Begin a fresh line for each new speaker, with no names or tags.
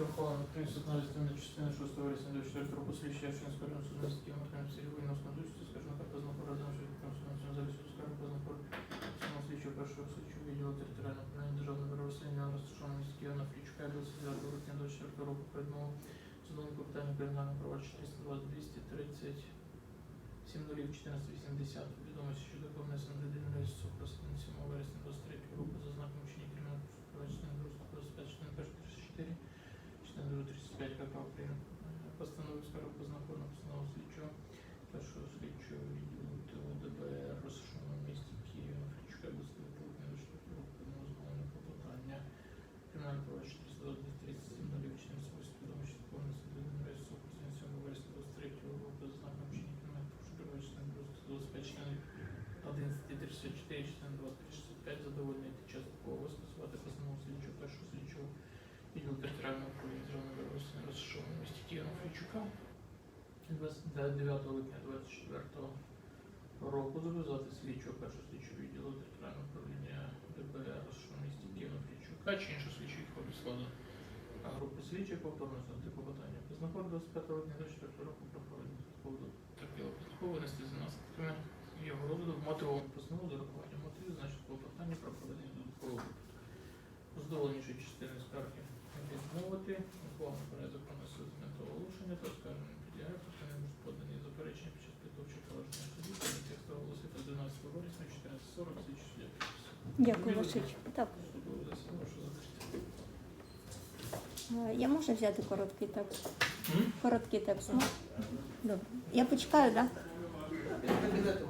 Судна частини 6 вересня 24 року слідчі Ячинського району суду Києва Михайло Сергій на основі досвіду скажімо так, познакомив разом з відповідним залі скажімо познакомив самого слідчого першого слідчого відділу територіального управління державного розслідування розташованого в місті Києва на Фрічука 29 грудня 24 року по відмову судовому питанню кримінального права 420 230 7 нулів 1480 відомості щодо внесення людини реєстру просить 7 вересня 23 року за 35 КК прийом. Постановив скоро познакомлено постанову слідчого першого слідчого відділу ТО ДБР розширено в місті Києва, Фрічка Безпілковки, розширено згодом попитання. Кримінальне провадження 337 нулів 48 відомо, що повне судове рейсу 7 вересня 23 року з знаком чині кримінального 25 членів 11 34 член 25 задовольний 29 липня 24 року зобов'язати слідчого першого слідчого відділу територіального управління ДБР в місті Києва Фрічука чи іншого слідчого відходу складу групи слідчих повторно задати клопотання. Познаком 25 липня 24 року про проведення поводу терпіло познаком винести за наслідками його розгляду мотивовану постанову з урахуванням мотивів, значить клопотання про проведення додаткового оздоленішої частини скарги відмовити, ухвалено порядок про
Дякую, Васильчик. Так. Е, я можу взяти короткий текст? Короткий текст. Ну. Добре. Я почекаю, так? Да? Кабінету.